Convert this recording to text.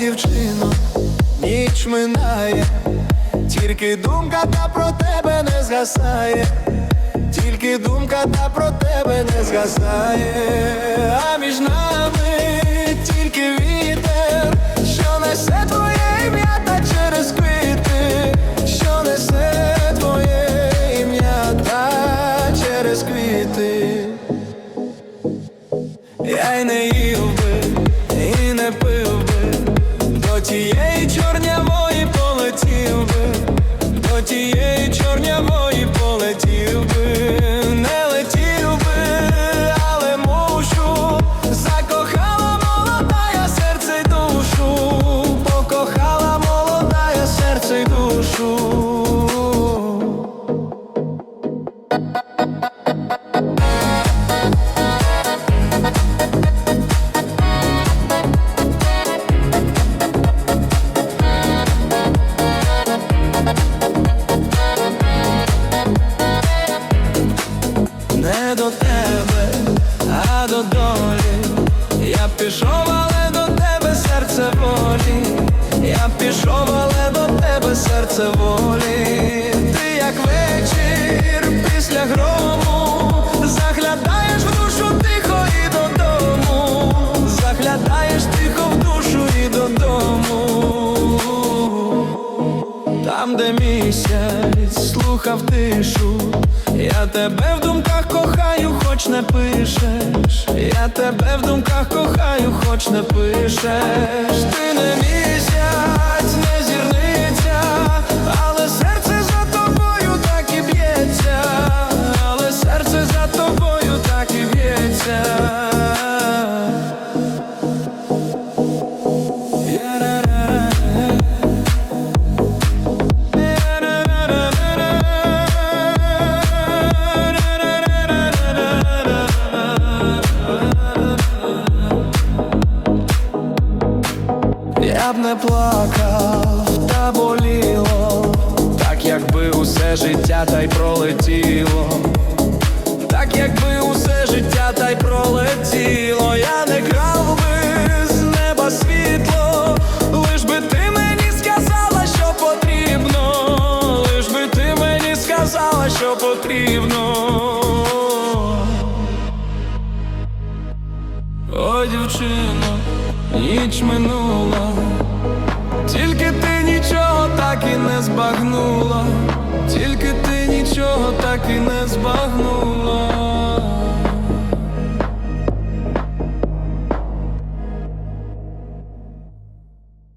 Дівчино, ніч минає, тільки думка та про тебе не згасає, тільки думка та про тебе не згасає, а між нами але до тебе серце волі. Ти як вечір після грому, заглядаєш в душу тихо і додому, заглядаєш тихо в душу і додому. Там, де місяць слухав тишу, я тебе в думках кохаю, хоч не пишеш. Я тебе в думках кохаю, хоч не пишеш. Ти не місяць, Б не плакав, та боліло, так якби усе життя та й пролетіло, так якби усе життя та й пролетіло, я не крав би з неба світло, лиш би ти мені сказала, що потрібно, лиш би ти мені сказала, що потрібно. О, дівчино, ніч минула, тільки ти нічого так і не збагнула, тільки ти нічого так і не збагнула.